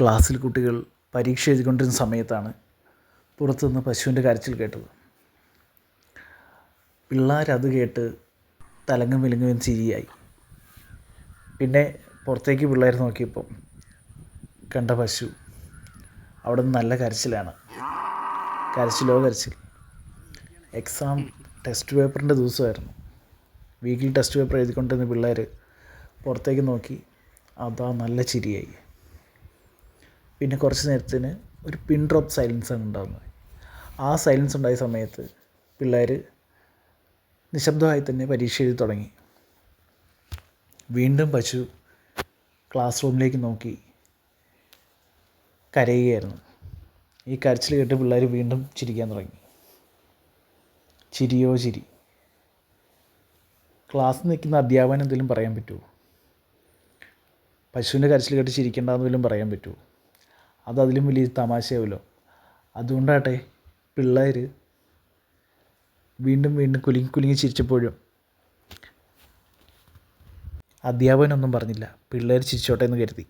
ക്ലാസ്സിൽ കുട്ടികൾ പരീക്ഷ എഴുതിക്കൊണ്ടിരുന്ന സമയത്താണ് പുറത്തുനിന്ന് പശുവിന്റെ കരച്ചിൽ കേട്ടത്. പിള്ളേരത് കേട്ട് തലങ്ങും വിലങ്ങും ചിരിയായി. പിന്നെ പുറത്തേക്ക് പിള്ളേർ നോക്കിയപ്പം കണ്ട പശു അവിടെ നിന്ന് നല്ല കരച്ചിലാണ്. കരച്ചിലോ കരച്ചിൽ. എക്സാം ടെസ്റ്റ് പേപ്പറിന്റെ ദിവസമായിരുന്നു. വീക്കിൽ ടെസ്റ്റ് പേപ്പർ എഴുതിക്കൊണ്ടിരുന്ന പിള്ളേർ പുറത്തേക്ക് നോക്കി അതാ നല്ല ചിരിയായി. പിന്നെ കുറച്ച് നേരത്തിന് ഒരു പിൻ ഡ്രോപ്പ് സൈലൻസ് ആണ് ഉണ്ടാകുന്നത് ആ സൈലൻസ് ഉണ്ടായ സമയത്ത് പിള്ളേർ നിശബ്ദമായി തന്നെ പരീക്ഷ എഴുതി തുടങ്ങി. വീണ്ടും പശു ക്ലാസ് റൂമിലേക്ക് നോക്കി കരയുകയായിരുന്നു. ഈ കരച്ചിൽ കേട്ട് പിള്ളേർ വീണ്ടും ചിരിക്കാൻ തുടങ്ങി. ചിരിയോ ചിരി. ക്ലാസ് നിൽക്കുന്ന അധ്യാപകൻ എന്തെങ്കിലും പറയാൻ പറ്റുമോ? പശുവിന്റെ കരച്ചിൽ കേട്ട് ചിരിക്കേണ്ടെന്ന് പറയാൻ പറ്റുമോ? അത് അതിലും വലിയ തമാശയാവുമല്ലോ അതുകൊണ്ടാട്ടെ പിള്ളേർ വീണ്ടും വീണ്ടും കുലുങ്ങി കുലുങ്ങി ചിരിച്ചപ്പോഴും അധ്യാപകനൊന്നും പറഞ്ഞില്ല. പിള്ളേർ ചിരിച്ചോട്ടെ എന്ന് കരുതി.